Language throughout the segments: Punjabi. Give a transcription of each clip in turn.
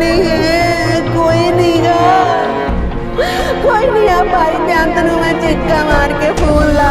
ਨਹੀਂ ਹੈ, ਕੋਈ ਨਹੀਂ ਗਾ। ਕੋਈ ਨਹੀਂ ਆ ਭਾਈ ਬੇਅੰਤ ਨੂੰ ਮੈਂ ਚੀਕਾਂ ਮਾਰ ਕੇ ਫੋਨ ਲਾ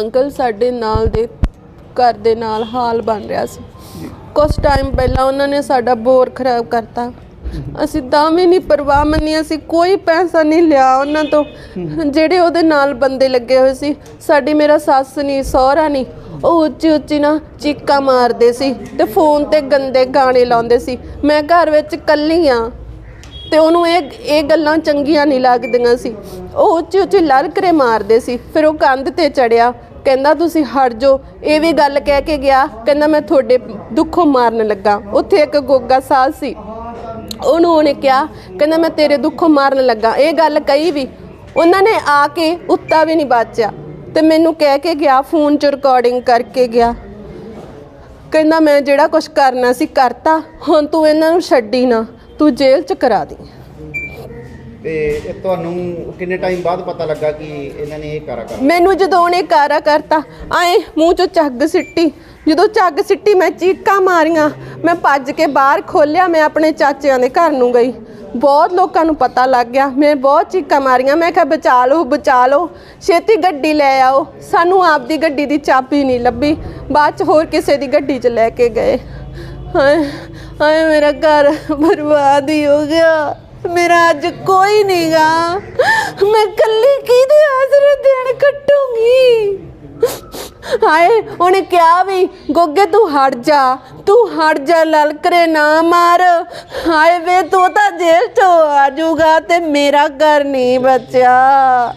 ਅੰਕਲ ਸਾਡੇ ਨਾਲ ਦੇ ਘਰ ਦੇ ਨਾਲ ਹਾਲ ਬਣ ਰਿਹਾ ਸੀ। ਕੁਝ ਟਾਈਮ ਪਹਿਲਾਂ ਉਹਨਾਂ ਨੇ ਸਾਡਾ ਬੋਰ ਖਰਾਬ ਕਰਤਾ। ਅਸੀਂ ਤਾਂ ਵੀ ਨਹੀਂ ਪਰਵਾਹ ਮੰਨੀ, ਅਸੀਂ ਕੋਈ ਪੈਸਾ ਨਹੀਂ ਲਿਆ ਉਹਨਾਂ ਤੋਂ। ਜਿਹੜੇ ਉਹਦੇ ਨਾਲ ਬੰਦੇ ਲੱਗੇ ਹੋਏ ਸੀ, ਸਾਡੀ ਮੇਰਾ ਸੱਸ ਨਹੀਂ ਸਹੁਰਾ ਨਹੀਂ ਉਹ ਉੱਚੀ ਉੱਚੀ ਨਾ ਚੀਕਾਂ ਮਾਰਦੇ ਸੀ ਤੇ ਫੋਨ ਤੇ ਗੰਦੇ ਗਾਣੇ ਲਾਉਂਦੇ ਸੀ। ਮੈਂ ਘਰ ਵਿੱਚ ਇਕੱਲੀ ਆ ਤੇ ਉਹਨੂੰ ਇਹ ਇਹ ਗੱਲਾਂ ਚੰਗੀਆਂ ਨਹੀਂ ਲੱਗਦੀਆਂ ਸੀ। ਉਹ ਉੱਚੀ ਉੱਚੀ ਲਲਕਰੇ ਮਾਰਦੇ ਸੀ, ਫਿਰ ਉਹ ਕੰਧ ਤੇ ਚੜਿਆ। ਕਹਿੰਦਾ ਤੁਸੀਂ ਹਟ ਜਾਓ। ਇਹ ਵੀ ਗੱਲ ਕਹਿ ਕੇ ਗਿਆ, ਕਹਿੰਦਾ ਮੈਂ ਤੁਹਾਡੇ ਦੁੱਖੋਂ ਮਾਰਨ ਲੱਗਾ। ਉੱਥੇ ਇੱਕ ਗੋਗਾ ਸਾਹ ਸੀ। ਉਹਨੂੰ ਉਹਨੇ ਕਿਹਾ, ਕਹਿੰਦਾ ਮੈਂ ਤੇਰੇ ਦੁੱਖੋਂ ਮਾਰਨ ਲੱਗਾ। ਇਹ ਗੱਲ ਕਹੀ ਵੀ, ਉਹਨਾਂ ਨੇ ਆ ਕੇ ਉੱਤਾ ਵੀ ਨਹੀਂ ਬਾਚਿਆ। ਤੇ ਮੈਨੂੰ ਕਹਿ ਕੇ ਗਿਆ, ਫੋਨ 'ਚ ਰਿਕਾਰਡਿੰਗ ਕਰਕੇ ਗਿਆ। ਕਹਿੰਦਾ ਮੈਂ ਜਿਹੜਾ ਕੁਝ ਕਰਨਾ ਸੀ ਕਰਤਾ, ਹੁਣ ਤੂੰ ਇਹਨਾਂ ਨੂੰ ਛੱਡੀ ਨਾ, ਤੂੰ ਜੇਲ੍ਹ 'ਚ ਕਰਾ ਦੀ। ਤੇ ਇਹ ਤੁਹਾਨੂੰ ਕਿੰਨੇ ਟਾਈਮ ਬਾਅਦ ਪਤਾ ਲੱਗਾ ਕਿ ਇਹਨਾਂ ਨੇ ਇਹ ਕਾਰਾ ਕਰ ਮੈਨੂੰ ਜਦੋਂ ਉਹਨੇ ਕਾਰਾ ਕਰਤਾ, ਆਏ ਮੂੰਹ 'ਚੋਂ ਝੱਗ ਸਿੱਟੀ। ਜਦੋਂ ਝੱਗ ਸਿੱਟੀ, ਮੈਂ ਚੀਕਾਂ ਮਾਰੀਆਂ। ਮੈਂ ਭੱਜ ਕੇ ਬਾਹਰ ਖੋਲਿਆ ਮੈਂ ਆਪਣੇ ਚਾਚਿਆਂ ਦੇ ਘਰ ਨੂੰ ਗਈ। ਬਹੁਤ ਲੋਕਾਂ ਨੂੰ ਪਤਾ ਲੱਗ ਗਿਆ। ਮੈਂ ਬਹੁਤ ਚੀਕਾਂ ਮਾਰੀਆਂ। ਮੈਂ ਕਿਹਾ ਬਚਾ ਲਓ ਬਚਾ ਲਓ ਛੇਤੀ ਗੱਡੀ ਲੈ ਆਓ। ਸਾਨੂੰ ਆਪਦੀ ਗੱਡੀ ਦੀ ਚਾਬੀ ਨਹੀਂ ਲੱਭੀ। ਬਾਅਦ ਚ ਹੋਰ ਕਿਸੇ ਦੀ ਗੱਡੀ 'ਚ ਲੈ ਕੇ ਗਏ। ਹਾਏ ਹਾਏ, ਮੇਰਾ ਘਰ ਬਰਬਾਦ ਹੀ ਹੋ ਗਿਆ। ਮੇਰਾ ਅੱਜ ਕੋਈ ਨਹੀਂਗਾ ਮੈਂ ਕੱਲੀ ਕਿਹਦੇ ਆਸਰੇ ਦਿਨ ਕੱਟੂੰਗੀ? ਹਾਏ, ਉਹਨੇ ਕਿਹਾ ਵੀ, ਗੋਗੇ ਤੂੰ ਹਟ ਜਾ, ਤੂੰ ਹਟ ਜਾ, ਲਲਕਰੇ ਨਾ ਮਾਰ। ਹਾਏ ਵੇ, ਤੂੰ ਤਾਂ ਜੇਲ੍ਹ ਚੋਂ ਆ ਜਾਊਗਾ ਤੇ ਮੇਰਾ ਘਰ ਨਹੀਂ ਬਚਿਆ।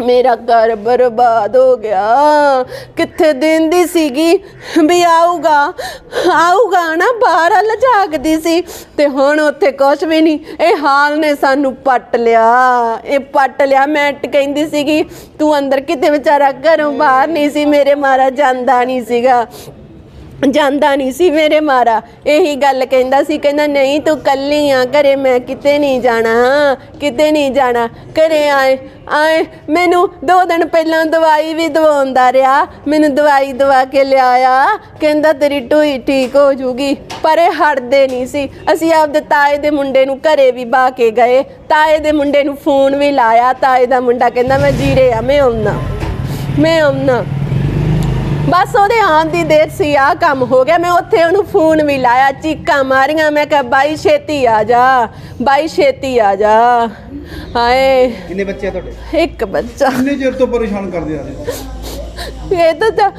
ਮੇਰਾ ਘਰ ਬਰਬਾਦ ਹੋ ਗਿਆ। ਕਿੱਥੇ ਦਿਨ ਦੀ ਸੀਗੀ? ਵੀ ਆਊਗਾ। ਆਊਗਾ ਨਾ, ਬਾਹਰ ਵੱਲ ਝਾਕਦੀ ਸੀ। ਤੇ ਹੁਣ ਉੱਥੇ ਕੁਝ ਵੀ ਨਹੀਂ। ਇਹ ਹਾਲ ਨੇ ਸਾਨੂੰ ਪੱਟ ਲਿਆ। ਇਹ ਪੱਟ ਲਿਆ। ਮੈਂ ਕਹਿੰਦੀ ਸੀਗੀ, ਤੂੰ ਅੰਦਰ ਕਿਤੇ ਵਿਚਾਰਾ ਘਰੋਂ ਬਾਹਰ ਨਹੀਂ ਸੀ। ਮੇਰੇ ਮਾਰਾ ਜਾਂਦਾ ਨਹੀਂ ਸੀਗਾ। ਜਾਂਦਾ ਨਹੀਂ ਸੀ ਮੇਰੇ ਮਾਰਾ। ਇਹੀ ਗੱਲ ਕਹਿੰਦਾ ਸੀ, ਕਹਿੰਦਾ, ਨਹੀਂ, ਤੂੰ ਕੱਲੀ ਆ, ਘਰੇ ਮੈਂ ਕਿਤੇ ਨਹੀਂ ਜਾਣਾ ਕਿਤੇ ਨਹੀਂ ਜਾਣਾ। ਘਰੇ ਆਏ ਆਏ, ਮੈਨੂੰ ਦੋ ਦਿਨ ਪਹਿਲਾਂ ਦਵਾਈ ਵੀ ਦਵਾਉਂਦਾ ਰਿਹਾ। ਮੈਨੂੰ ਦਵਾਈ ਦਵਾ ਕੇ ਲਿਆਇਆ। ਕਹਿੰਦਾ, ਤੇਰੀ ਢੂਈ ਠੀਕ ਹੋ ਜੂਗੀ। ਪਰ ਇਹ ਹਟਦੇ ਨਹੀਂ ਸੀ। ਅਸੀਂ ਆਪਦੇ ਤਾਏ ਦੇ ਮੁੰਡੇ ਨੂੰ ਘਰੇ ਵੀ ਬਾ ਕੇ ਗਏ। ਤਾਏ ਦੇ ਮੁੰਡੇ ਨੂੰ ਫੋਨ ਵੀ ਲਾਇਆ। ਤਾਏ ਦਾ ਮੁੰਡਾ ਕਹਿੰਦਾ, ਮੈਂ ਜੀਰੇ ਆ, ਮੈਂ ਆਉਣਾ ਮੈਂ ਆਉਣਾ ਬਸ ਉਹਦੇ ਆਉਣ ਦੀ ਦੇਰ ਸੀ ਆ ਕੰਮ ਹੋ ਗਿਆ। ਮੈਂ ਉੱਥੇ ਉਹਨੂੰ ਫੋਨ ਵੀ ਲਾਇਆ ਚੀਕਾਂ ਮਾਰੀਆਂ। ਮੈਂ ਕਿਹਾ ਬਾਈ ਛੇਤੀ ਆ ਜਾ ਬਾਈ ਛੇਤੀ ਆ ਜਾ। ਹਾਏ। ਕਿੰਨੇ ਬੱਚੇ ਆ ਤੁਹਾਡੇ? ਇੱਕ ਬੱਚਾ। ਕਿੰਨੇ ਚਿਰ ਤੋਂ ਪਰੇਸ਼ਾਨ ਕਰਦੇ ਆ? ਰਹੇ ਇਹ ਤਾਂ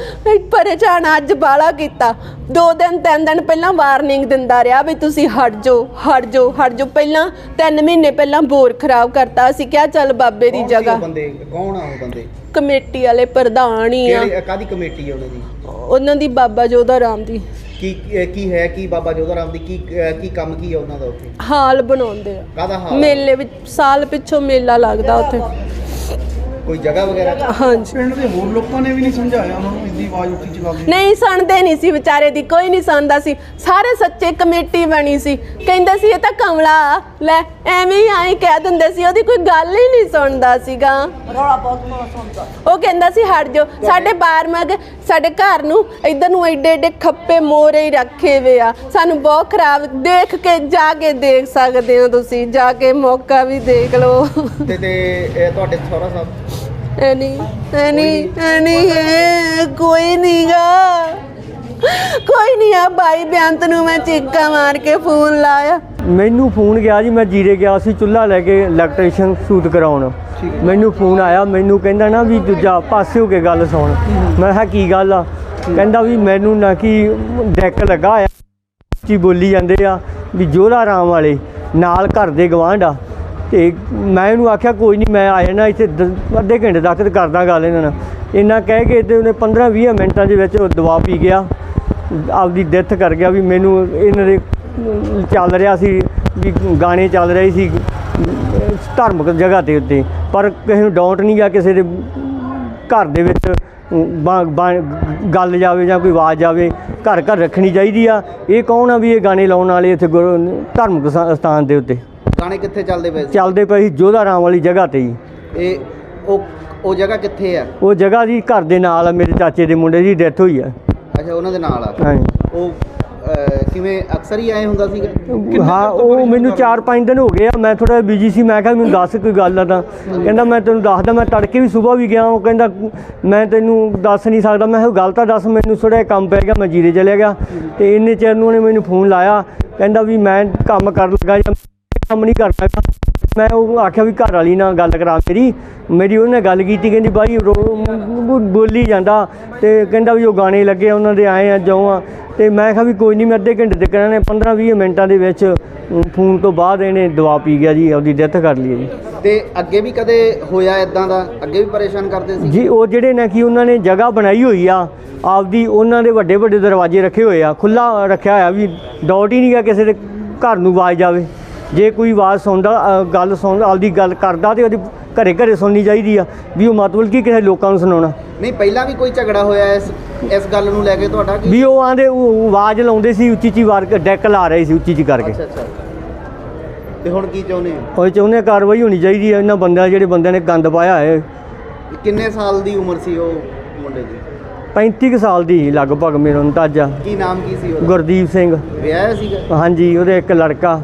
ਪਰੇਸ਼ਾਨ ਅੱਜ ਬਾਲਾ ਕੀਤਾ। ਦੋ ਦਿਨ ਤਿੰਨ ਦਿਨ ਪਹਿਲਾਂ ਵਾਰਨਿੰਗ ਦਿੰਦਾ ਰਿਹਾ ਵੀ ਤੁਸੀਂ ਹਟ ਜਾਓ ਹਟ ਜਾਓ ਹਟ ਜਾਓ। ਪਹਿਲਾਂ ਤਿੰਨ ਮਹੀਨੇ ਪਹਿਲਾਂ ਬੋਰ ਖਰਾਬ ਕਰਤਾ। ਅਸੀਂ ਕਿਹਾ ਚੱਲ ਬਾਬੇ ਦੀ ਜਗ੍ਹਾ। ਬੰਦੇ? ਕੌਣ ਆ ਉਹ ਬੰਦੇ? ਕਮੇਟੀ ਵਾਲੇ ਪ੍ਰਧਾਨ ਹੀ ਆ। ਕਿਹੜੀ ਕਾਦੀ ਕਮੇਟੀ ਆ ਉਹਨਾਂ ਦੀ? ਉਹਨਾਂ ਦੀ ਬਾਬਾ ਜੋਧਾ ਰਾਮ ਦੀ। ਕੀ ਕੀ ਹੈ ਕੀ ਬਾਬਾ ਜੋਧਾ ਰਾਮ ਦੀ? ਕੀ ਕੀ ਕੰਮ ਕੀ ਆ ਉਹਨਾਂ ਦਾ ਉੱਥੇ? ਹਾਲ ਬਣਾਉਂਦੇ ਆ। ਕਾਹਦਾ ਹਾਲ? ਮੇਲੇ ਵਿੱਚ ਸਾਲ ਪਿੱਛੋਂ ਮੇਲਾ ਲੱਗਦਾ ਉੱਥੇ। ਕੋਈ ਜਗ੍ਹਾ ਵਗੈਰਾ? ਹਾਂਜੀ। ਪਿੰਡ ਦੇ ਹੋਰ ਲੋਕਾਂ ਨੇ ਵੀ ਨਹੀਂ ਸਮਝਾਇਆ ਉਹਨਾਂ ਨੂੰ ਇੰਨੀ ਆਵਾਜ਼ ਉੱਚੀ ਚਲਾਉਂਦੇ ਨਹੀਂ ਸੁਣਦੇ ਨਹੀਂ ਸੀ ਵਿਚਾਰੇ ਦੀ ਕੋਈ ਨਹੀਂ ਸੁਣਦਾ ਸੀ। ਸਾਰੇ ਸੱਚੇ ਕਮੇਟੀ ਬਣੀ ਸੀ। ਕਹਿੰਦੇ ਸੀ ਇਹ ਤਾਂ ਕਮਲਾ ਲੈ ਐਵੇਂ ਹੀ ਆਈ ਕਹਿ ਦਿੰਦੇ ਸੀ ਉਹਦੀ ਕੋਈ ਗੱਲ ਹੀ ਨਹੀਂ ਸੁਣਦਾ ਸੀਗਾ। ਰੌਲਾ ਬਹੁਤ ਸੁਣਦਾ। ਉਹ ਕਹਿੰਦਾ ਸੀ ਹਟ ਜਾਓ ਸਾਡੇ ਬਾਰ ਮਗ ਸਾਡੇ ਘਰ ਨੂੰ ਇਧਰ ਨੂੰ ਐਡੇ ਐਡੇ ਖੱਪੇ ਮੋਰੇ ਹੀ ਰੱਖੇ ਵੇ ਆ। ਸਾਨੂੰ ਬਹੁਤ ਖਰਾਬ ਦੇਖ ਕੇ ਜਾ ਕੇ ਦੇਖ ਸਕਦੇ ਹੋ ਤੁਸੀਂ ਜਾ ਕੇ ਮੌਕਾ ਵੀ ਦੇਖ ਲਓ। ਤੇ ਤੇ ਇਹ ਤੁਹਾਡੇ ਸਹੁਰਾ ਸਾਹਿਬ? ਐਨੀ ਐਨੀ ਐਨੀ ਇਹ ਕੋਈ ਨਹੀਂਗਾ ਕੋਈ ਨਹੀਂ ਆ ਬਾਈ ਬੇਅੰਤ ਨੂੰ ਮੈਂ ਚੀਕਾਂ ਮਾਰ ਕੇ ਫੋਨ ਲਾਇਆ। ਮੈਨੂੰ ਫੋਨ ਗਿਆ ਜੀ ਮੈਂ ਜੀਰੇ ਗਿਆ ਸੀ ਚੁੱਲ੍ਹਾ ਲੈ ਕੇ ਇਲੈਕਟ੍ਰੀਸ਼ੀਅਨ ਸੂਤ ਕਰਾਉਣ। ਮੈਨੂੰ ਫੋਨ ਆਇਆ ਮੈਨੂੰ ਕਹਿੰਦਾ ਨਾ ਵੀ ਦੂਜਾ ਪਾਸੇ ਹੋ ਕੇ ਗੱਲ ਸੁਣ। ਮੈਂ ਕਿਹਾ ਕੀ ਗੱਲ ਆ? ਕਹਿੰਦਾ ਵੀ ਮੈਨੂੰ ਨਾ ਕੀ ਡੈਕ ਲੱਗਾ ਆ। ਕੀ ਬੋਲੀ ਜਾਂਦੇ ਆ ਵੀ ਜੋਲਾ ਰਾਮ ਵਾਲੇ ਨਾਲ ਘਰ ਦੇ ਗਵਾਂਢ ਆ। ਤੇ ਮੈਂ ਇਹਨੂੰ ਆਖਿਆ, ਕੋਈ ਨਹੀਂ, ਮੈਂ ਆ ਜਾਣਾ ਇੱਥੇ ਦ- ਅੱਧੇ ਘੰਟੇ ਤੱਕ ਤੇ ਕਰਦਾ ਗੱਲ ਇਹਨਾਂ ਨਾਲ। ਇਹਨਾਂ ਕਹਿ ਕੇ ਤੇ ਉਹਨੇ 15 20 ਮਿੰਟਾਂ ਦੇ ਵਿੱਚ ਉਹ ਦਵਾ ਪੀ ਗਿਆ। ਆਪਦੀ ਡੈਥ ਕਰ ਗਿਆ ਵੀ ਮੈਨੂੰ ਇਹਨਾਂ ਦੇ ਚੱਲ ਰਿਹਾ ਸੀ, ਵੀ ਗਾਣੇ ਚੱਲ ਰਹੇ ਸੀ, ਧਾਰਮਿਕ ਜਗ੍ਹਾ ਦੇ ਉੱਤੇ। ਪਰ ਕਿਸੇ ਨੂੰ ਡਾਊਟ ਨਹੀਂ ਗਿਆ ਕਿਸੇ ਦੇ ਘਰ ਦੇ ਵਿੱਚ ਬਾ- ਬਾ- ਗੱਲ ਜਾਵੇ ਜਾਂ ਕੋਈ ਆਵਾਜ਼ ਜਾਵੇ ਘਰ ਘਰ ਰੱਖਣੀ ਚਾਹੀਦੀ ਆ। ਇਹ ਕੌਣ ਆ ਵੀ ਇਹ ਗਾਣੇ ਲਾਉਣ ਵਾਲੇ ਇੱਥੇ ਗੁਰੂ- ਧਾਰਮਿਕ ਸਥਾ- ਸਥਾਨ ਦੇ ਉੱਤੇ? ਗਾਣੇ ਕਿੱਥੇ ਚੱਲਦੇ ਪਏ ਸੀ? ਚੱਲਦੇ ਪਏ ਸੀ ਜੋਧਾ ਰਾਮ ਵਾਲੀ ਜਗ੍ਹਾ ਤੇ ਹੀ ਇਹ ਉਹ ਉਹ ਜਗ੍ਹਾ ਕਿੱਥੇ ਆ? ਉਹ ਜਗ੍ਹਾ ਜੀ ਘਰ ਦੇ ਨਾਲ ਆ, ਮੇਰੇ ਚਾਚੇ ਦੇ ਮੁੰਡੇ ਦੀ ਡੈਥ ਹੋਈ ਆ। ਅੱਛਾ ਉਹਨਾਂ ਦੇ ਨਾਲ ਆ? ਹਾਂਜੀ। ਉਹ ਅਹ, ਕਿਵੇਂ ਅਕਸਰ ਹੀ ਆਏ ਹੁੰਦਾ ਸੀਗਾ? ਹਾਂ ਉਹ ਮੈਨੂੰ 4-5 ਦਿਨ ਹੋ ਗਏ ਆ ਮੈਂ ਥੋੜਾ ਬਿਜ਼ੀ ਸੀ ਮੈਂ ਕਿਹਾ ਮੈਨੂੰ ਦੱਸ ਕੋਈ ਗੱਲ ਆ ਤਾਂ। ਕਹਿੰਦਾ ਮੈਂ ਤੈਨੂੰ ਦੱਸਦਾ ਮੈਂ ਤੜਕੇ ਵੀ ਸਵੇਰ ਵੀ ਗਿਆ ਉਹ ਕਹਿੰਦਾ ਮੈਂ ਤੈਨੂੰ ਦੱਸ ਨਹੀਂ ਸਕਦਾ ਮੈਂ ਕਿਹਾ ਗੱਲ ਤਾਂ ਦੱਸ ਮੈਨੂੰ ਥੋੜਾ ਕੰਮ ਪੈ ਗਿਆ ਮੈਂ ਜੀਰੇ ਚਲਿਆ ਗਿਆ। ਤੇ ਇੰਨੇ ਚਿਰ ਨੂੰ ਉਹਨੇ ਮੈਨੂੰ ਫੋਨ ਲਾਇਆ ਕਹਿੰਦਾ ਵੀ ਮੈਂ ਕੰਮ ਕਰਨ ਲੱਗਾ ਜਾਂ ਕੰਮ ਨਹੀਂ ਕਰਨਾ ਗਾ। ਮੈਂ ਉਹ ਆਖਿਆ ਵੀ ਘਰ ਵਾਲੀ ਨਾਲ ਗੱਲ ਕਰਾ ਮੇਰੀ। ਮੇਰੀ ਉਹਨੇ ਗੱਲ ਕੀਤੀ ਕਹਿੰਦੀ ਬਾਈ ਬੋਲੀ ਜਾਂਦਾ ਤੇ ਕਹਿੰਦਾ ਵੀ ਉਹ ਗਾਣੇ ਲੱਗੇ ਉਹਨਾਂ ਦੇ ਆਏ ਆ ਜਾਉ ਆ। ਤੇ ਮੈਂ ਕਿਹਾ ਵੀ ਕੋਈ ਨਹੀਂ ਮੈਂ ਅੱਧੇ ਘੰਟੇ ਤੱਕ ਇਹਨਾਂ ਨੇ 15 20 ਮਿੰਟਾਂ ਦੇ ਵਿੱਚ ਫੋਨ ਤੋਂ ਬਾਅਦ ਇਹਨੇ ਦਵਾ ਪੀ ਗਿਆ ਜੀ ਆਪਦੀ ਡੈਥ ਕਰ ਲਈ ਜੀ। ਤੇ ਅੱਗੇ ਵੀ ਕਦੇ ਹੋਇਆ ਇਦਾਂ ਦਾ? ਅੱਗੇ ਵੀ ਪਰੇਸ਼ਾਨ ਕਰਦੇ ਸੀ? ਜੀ ਉਹ ਜਿਹੜੇ ਨੇ ਕਿ ਉਹਨਾਂ ਨੇ ਜਗ੍ਹਾ ਬਣਾਈ ਹੋਈ ਆ ਆਪਦੀ ਉਹਨਾਂ ਦੇ ਵੱਡੇ ਵੱਡੇ ਦਰਵਾਜ਼ੇ ਰੱਖੇ ਹੋਏ ਆ ਖੁੱਲਾ ਰੱਖਿਆ ਹੋਇਆ ਵੀ ਡਾਊਟ ਹੀ ਨਹੀਂ ਗਾ ਕਿਸੇ ਦੇ ਘਰ ਨੂੰ ਆਵਾਜ਼ ਜਾਵੇ। ਜੇ ਕੋਈ ਆਵਾਜ਼ ਸੁਣਦਾ ਗੱਲ ਸੁਣ ਆਪਦੀ ਗੱਲ ਕਰਦਾ ਤੇ ਉਹਦੀ ਘਰੇ ਘਰੇ ਸੁਣਨੀ ਚਾਹੀਦੀ ਆ ਵੀ ਉਹ ਮਤਲਬ ਕੀ ਕਿਸੇ ਲੋਕਾਂ ਨੂੰ ਸੁਣਾਉਣਾ। ਨਹੀਂ ਪਹਿਲਾਂ ਵੀ ਕੋਈ ਝਗੜਾ ਹੋਇਆ ਇਸ ਇਸ ਗੱਲ ਨੂੰ ਲੈ ਕੇ ਤੁਹਾਡਾ ਵੀ ਉਹ ਆਂਦੇ ਆਵਾਜ਼ ਲਾਉਂਦੇ ਸੀ ਉੱਚੀ ਉੱਚੀ ਵਾਰ ਡੈਕ ਲਾ ਰਹੇ ਸੀ ਉੱਚੀ ਉੱਚੀ ਕਰਕੇ। ਅੱਛਾ ਅੱਛਾ। ਤੇ ਹੁਣ ਕੀ ਚਾਹੁੰਦੇ ਹੋ? ਉਹ ਚਾਹੁੰਦੇ ਕਾਰਵਾਈ ਹੋਣੀ ਚਾਹੀਦੀ ਹੈ ਇਹਨਾਂ ਬੰਦਿਆਂ ਜਿਹੜੇ ਬੰਦਿਆਂ ਨੇ ਗੰਦ ਪਾਇਆ ਹੈ ਕਿੰਨੇ ਸਾਲ ਦੀ ਉਮਰ ਸੀ ਉਹ ਮੁੰਡੇ ਦੀ? 35 ਕੁ ਸਾਲ ਦੀ ਲਗਭਗ ਮੇਰਾ ਅੰਦਾਜ਼ਾ ਕੀ ਨਾਮ ਕੀ ਸੀ ਉਹਦਾ? ਗੁਰਦੀਪ ਸਿੰਘ। ਵਿਆਹਿਆ ਸੀਗਾ? ਹਾਂਜੀ ਉਹਦੇ ਇੱਕ ਲੜਕਾ।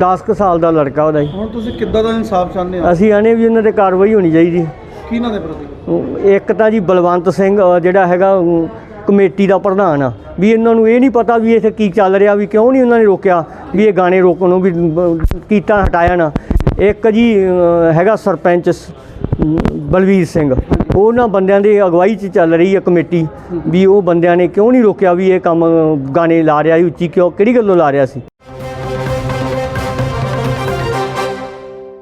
10 ਕੁ ਸਾਲ ਦਾ ਲੜਕਾ ਉਹਦਾ ਜੀ। ਹੁਣ ਤੁਸੀਂ ਕਿੱਦਾਂ ਦਾ ਇਨਸਾਫ ਚਾਹੁੰਦੇ ਹੋ? ਅਸੀਂ ਆਨੇ ਵੀ ਉਹਨਾਂ ਤੇ ਕਾਰਵਾਈ ਹੋਣੀ ਚਾਹੀਦੀ। ਕਿਹਨਾਂ ਦੇ ਪ੍ਰਤੀ? ਇੱਕ ਤਾਂ ਜੀ ਬਲਵੰਤ ਸਿੰਘ ਅ, ਜਿਹੜਾ ਹੈਗਾ ਅਮ, ਕਮੇਟੀ ਦਾ ਪ੍ਰਧਾਨ ਆ। ਵੀ ਇਹਨਾਂ ਨੂੰ ਇਹ ਨਹੀਂ ਪਤਾ ਵੀ ਇੱਥੇ ਕੀ ਚੱਲ ਰਿਹਾ ਵੀ ਕਿਉਂ ਨਹੀਂ ਉਹਨਾਂ ਨੇ ਰੋਕਿਆ ਵੀ ਇਹ ਗਾਣੇ ਰੋਕਣ ਨੂੰ ਵੀ ਬ- ਕੀਤਾ ਹਟਾਇਆ ਨਾ। ਇੱਕ ਜੀ ਅ, ਹੈਗਾ ਸਰਪੰਚ ਸ- ਅਮ, ਬਲਵੀਰ ਸਿੰਘ। ਉਹਨਾਂ ਬੰਦਿਆਂ ਦੀ ਅਗਵਾਈ 'ਚ ਚੱਲ ਰਹੀ ਹੈ ਕਮੇਟੀ ਵੀ ਉਹ ਬੰਦਿਆਂ ਨੇ ਕਿਉਂ ਨਹੀਂ ਰੋਕਿਆ ਵੀ ਇਹ ਕੰਮ ਅ, ਗਾਣੇ ਲਾ ਰਿਹਾ ਸੀ ਉੱਚੀ ਕਿਉਂ ਕਿਹੜੀ ਗੱਲੋਂ ਲਾ ਰਿਹਾ ਸੀ?